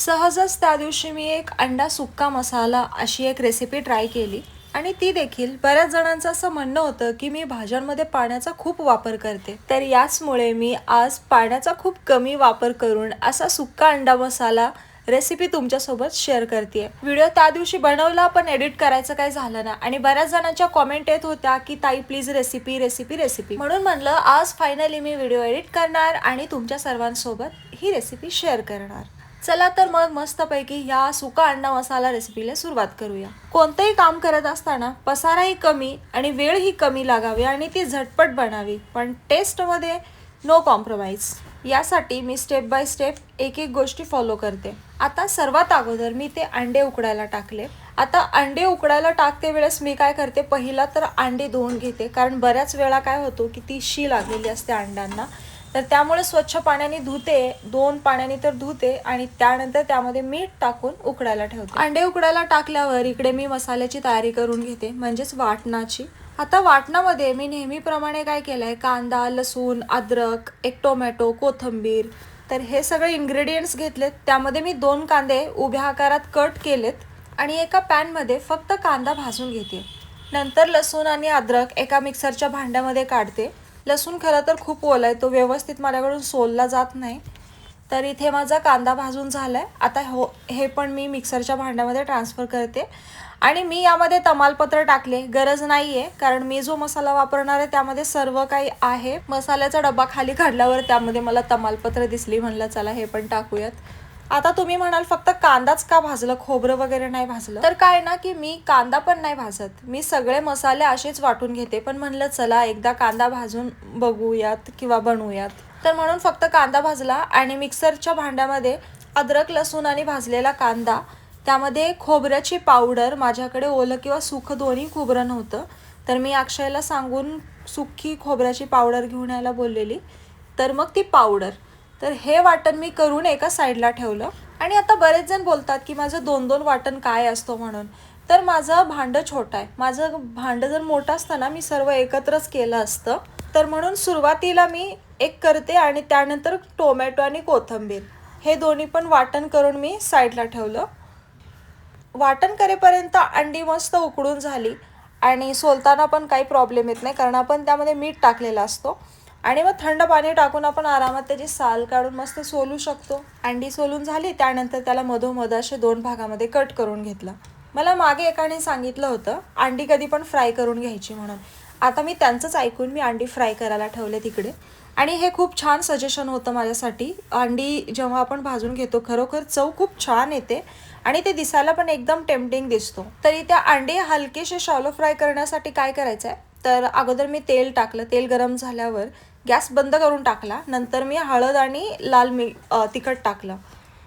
सहजच त्या दिवशी मी एक अंडा सुक्का मसाला अशी एक रेसिपी ट्राय केली. आणि ती देखील बऱ्याच जणांचं असं म्हणणं होतं की मी भाज्यांमध्ये पाण्याचा खूप वापर करते. तर याचमुळे मी आज पाण्याचा खूप कमी वापर करून असा सुक्का अंडा मसाला रेसिपी तुमच्यासोबत शेअर करते व्हिडिओ त्या दिवशी बनवला पण एडिट करायचं काही झालं ना. आणि बऱ्याच जणांच्या कॉमेंट येत होत्या की ताई प्लीज रेसिपी रेसिपी रेसिपी म्हणून म्हणलं आज फायनली मी व्हिडिओ एडिट करणार आणि तुमच्या सर्वांसोबत ही रेसिपी शेअर करणार. चला तर मग मस्तपैकी ह्या सुका अंडा मसाला रेसिपीला सुरुवात करूया. कोणतंही काम करत असताना पसाराही कमी आणि वेळही कमी लागावी आणि ती झटपट बनावी. पण टेस्टमध्ये नो कॉम्प्रोमाइज यासाठी मी स्टेप बाय स्टेप एक एक गोष्टी फॉलो करते. आता सर्वात अगोदर मी ते अंडे उकडायला टाकले. आता अंडे उकडायला टाकते वेळेस मी काय करते पहिला तर अंडे धुवून घेते. कारण बऱ्याच वेळा काय होतो की ती शी लागलेली असते अंड्यांना. तर त्यामुळे स्वच्छ पाण्याने धुते दोन पाण्याने तर धुते आणि त्यानंतर त्यामध्ये मीठ टाकून उकडायला ठेवते. अंडे उकडायला टाकल्यावर इकडे मी मसाल्याची तयारी करून घेते म्हणजेच वाटणाची. आता वाटणामध्ये मी नेहमीप्रमाणे काय केलं आहे कांदा लसूण अद्रक एक टोमॅटो कोथिंबीर तर हे सगळे इन्ग्रेडियंट्स घेतलेत. त्यामध्ये मी दोन कांदे उभ्या आकारात कट केलेत आणि एका पॅनमध्ये फक्त कांदा भाजून घेते. नंतर लसूण आणि अद्रक एका मिक्सरच्या भांड्यामध्ये काढते. लसूण खरं तर खूप ओला आहे तो व्यवस्थित माझ्याकडून सोलला जात नाही. तर इथे माझा कांदा भाजून झाला आहे आता हो हे पण मी मिक्सरच्या भांड्यामध्ये ट्रान्सफर करते. आणि मी यामध्ये तमालपत्र टाकले. गरज नाही आहे कारण मी जो मसाला वापरणार आहे त्यामध्ये सर्व काही आहे. मसाल्याचा डबा खाली काढल्यावर त्यामध्ये मला तमालपत्र दिसली. म्हणलं चला हे पण टाकूयात. आता तुम्ही म्हणाल फक्त कांदाच का भाजलं? खोबरं वगैरे नाही भाजलं? तर काय ना की मी कांदा पण नाही भाजत. मी सगळे मसाले असेच वाटून घेते. पण म्हणलं चला एकदा कांदा भाजून बघूयात किंवा बनवूयात. तर म्हणून फक्त कांदा भाजला आणि मिक्सरच्या भांड्यामध्ये अद्रक लसूण आणि भाजलेला कांदा त्यामध्ये खोबऱ्याची पावडर माझ्याकडे ओलं किंवा सुखं दोन्ही खोबरं नव्हतं. तर मी अक्षयला सांगून सुखी खोबऱ्याची पावडर घेऊन यायला बोललेली. तर मग ती पावडर तर हे वाटण मी करून एका साईडला ठेवलं. आणि आता बरेच जण बोलतात की माझं दोन दोन वाटण काय असतो म्हणून. तर माझं भांडं छोटं आहे. माझं भांडं जर मोठं असतं ना मी सर्व एकत्रच केलं असतं. तर म्हणून सुरुवातीला मी एक करते आणि त्यानंतर टोमॅटो आणि कोथिंबीर. हे दोन्ही पण वाटण करून मी साईडला ठेवलं. वाटण करेपर्यंत अंडी मस्त उकडून झाली. आणि सोलताना पण काही प्रॉब्लेम येत नाही कारण आपण त्यामध्ये मीठ टाकलेलं असतो. आणि मग थंड पाणी टाकून आपण आरामात त्याची साल काढून मस्त सोलू शकतो. अंडी सोलून झाली त्यानंतर त्याला मधोमध असे दोन भागामध्ये कट करून घेतलं. मला मागे एकाने सांगितलं होतं अंडी कधी पण फ्राय करून घ्यायची म्हणून. आता मी त्यांचंच ऐकून मी अंडी फ्राय करायला ठेवले तिकडे. आणि हे खूप छान सजेशन होतं माझ्यासाठी. अंडी जेव्हा आपण भाजून घेतो खरोखर चव खूप छान येते आणि ते दिसायला पण एकदम टेम्पटिंग दिसतो. तरी त्या अंडे हलकेसे शॉलो फ्राय करण्यासाठी काय करायचं आहे तर अगोदर मी तेल टाकलं. तेल गरम झाल्यावर गॅस बंद करून टाकला नंतर मी हळद आणि लाल मी तिखट टाकलं.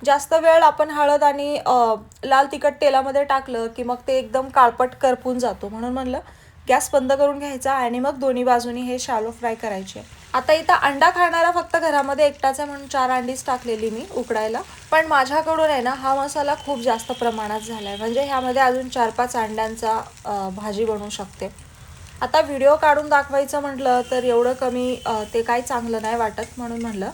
जास्त वेळ आपण हळद आणि लाल तिखट तेलामध्ये टाकलं की मग ते एकदम काळपट करपून जातो म्हणून म्हणलं गॅस बंद करून घ्यायचा आणि मग दोन्ही बाजूनी हे शालो फ्राय करायचे. आता इथं अंडा खाणारा फक्त घरामध्ये एकटाच आहे म्हणून चार अंडीच टाकलेली मी उकडायला. पण माझ्याकडून आहे ना हा मसाला खूप जास्त प्रमाणात झाला आहे म्हणजे ह्यामध्ये अजून चार पाच अंड्यांचा भाजी बनवू शकते. आता व्हिडिओ काढून दाखवायचं म्हटलं तर एवढं कमी ते काय चांगलं नाही वाटत म्हणून म्हटलं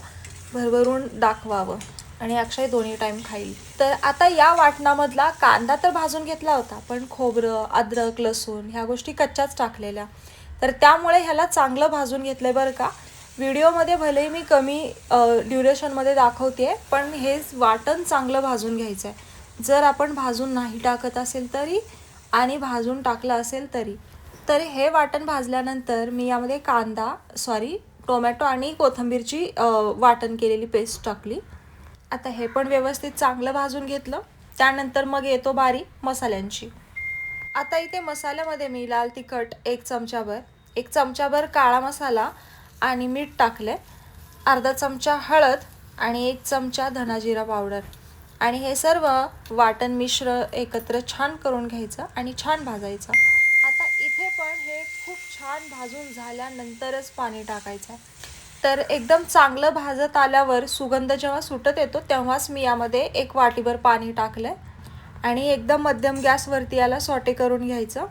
भरभरून दाखवावं. आणि अक्षय दोन्ही टाईम खाईल. तर आता या वाटणामधला कांदा तर भाजून घेतला होता पण खोबरं अद्रक लसूण ह्या गोष्टी कच्च्याच टाकलेल्या. तर त्यामुळे ह्याला चांगलं भाजून घेतलं बरं का. व्हिडिओमध्ये भलेही मी कमी ड्युरेशनमध्ये दाखवते पण हे वाटण चांगलं भाजून घ्यायचं आहे जर आपण भाजून नाही टाकत असेल तरी आणि भाजून टाकलं असेल तरी. तर हे वाटण भाजल्यानंतर मी यामध्ये कांदा सॉरी टोमॅटो आणि कोथिंबीरची वाटण केलेली पेस्ट टाकली. आता हे पण व्यवस्थित चांगलं भाजून घेतलं. त्यानंतर मग येतो बारी मसाल्यांची. आता इथे मसाल्यामध्ये मी लाल तिखट एक चमचाभर एक चमचाभर काळा मसाला आणि मीठ टाकले अर्धा चमचा हळद आणि एक चमचा धनाजिरा पावडर. आणि हे सर्व वाटण मिश्र एकत्र छान करून घ्यायचं आणि छान भाजायचं आता इथे पण हे खूप छान भाजून झाल्यानंतरच पाणी टाकायचं. आहे तर एकदम चांगलं भाजत आल्यावर सुगंध जेव्हा सुटत येतो तेव्हाच मी यामध्ये एक वाटीभर पाणी टाकलं आणि एकदम मध्यम गॅसवरती याला सॉटे करून घ्यायचं.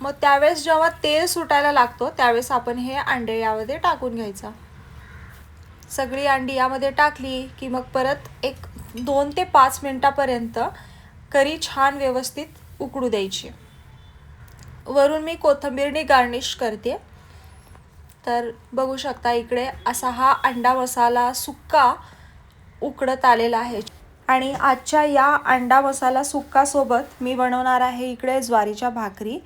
मग त्यावेळेस जेव्हा तेल सुटायला लागतो त्यावेळेस आपण हे अंडे यामध्ये टाकून घ्यायचं. सगळी अंडी यामध्ये टाकली की मग परत एक दोन ते पाच मिनटापर्यंत करी छान व्यवस्थित उकडू द्यायची. वरून मी कोथंबीरने गार्निश करते. तर बघू शकता इकडे असा हा अंडा मसाला सुक्का उकडत आलेला आहे. आणि आजच्या या अंडा मसाला सुक्कासोबत मी बनवणार आहे इकडे ज्वारीच्या भाकरी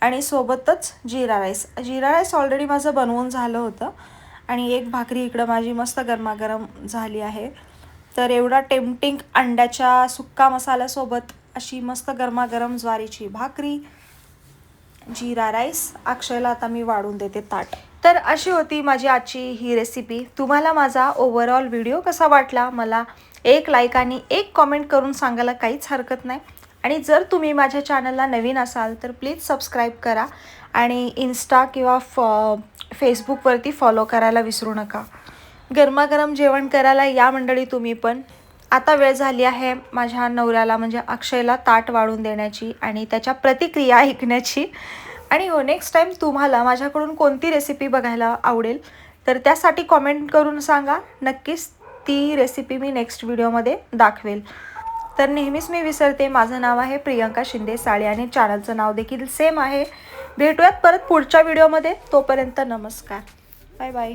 आणि सोबतच jeera rice. Jeera rice already माझं बनवून झालं होतं आणि एक भाकरी इकडं माझी मस्त गरमागरम झाली आहे. तर एवढा टेम्पटिंग अंड्याच्या सुक्का मसाल्यासोबत अशी मस्त गरमागरम ज्वारीची भाकरी जिरा राईस. अक्षयला आता मी वाढून देते ताट. तर अशी होती माझी आजची ही रेसिपी तुम्हाला माझा ओव्हरऑल व्हिडिओ कसा वाटला? मला एक लाईक आणि एक कॉमेंट करून सांगायला काहीच हरकत नाही. आणि जर तुम्ही माझ्या चॅनलला नवीन असाल तर प्लीज सबस्क्राईब करा. आणि इन्स्टा किंवा फ फेसबुकवरती फॉलो करायला विसरू नका. गरमागरम जेवण करायला या मंडळी तुम्ही पण. आता वेळ झाली आहे माझ्या नवऱ्याला म्हणजे अक्षयला ताट वाढून देण्याची आणि त्याच्या प्रतिक्रिया ऐकण्याची. आणि हो नेक्स्ट टाईम तुम्हाला माझ्याकडून कोणती रेसिपी बघायला आवडेल तर त्यासाठी कॉमेंट करून सांगा. नक्कीच ती रेसिपी मी नेक्स्ट व्हिडिओमध्ये दाखवेल. तर नेहमीच मी विसरते माझं नाव आहे प्रियंका शिंदे साळे आणि चॅनलचं नाव देखील सेम आहे. भेटूयात परत पुढच्या व्हिडिओमध्ये तोपर्यंत नमस्कार. Bye bye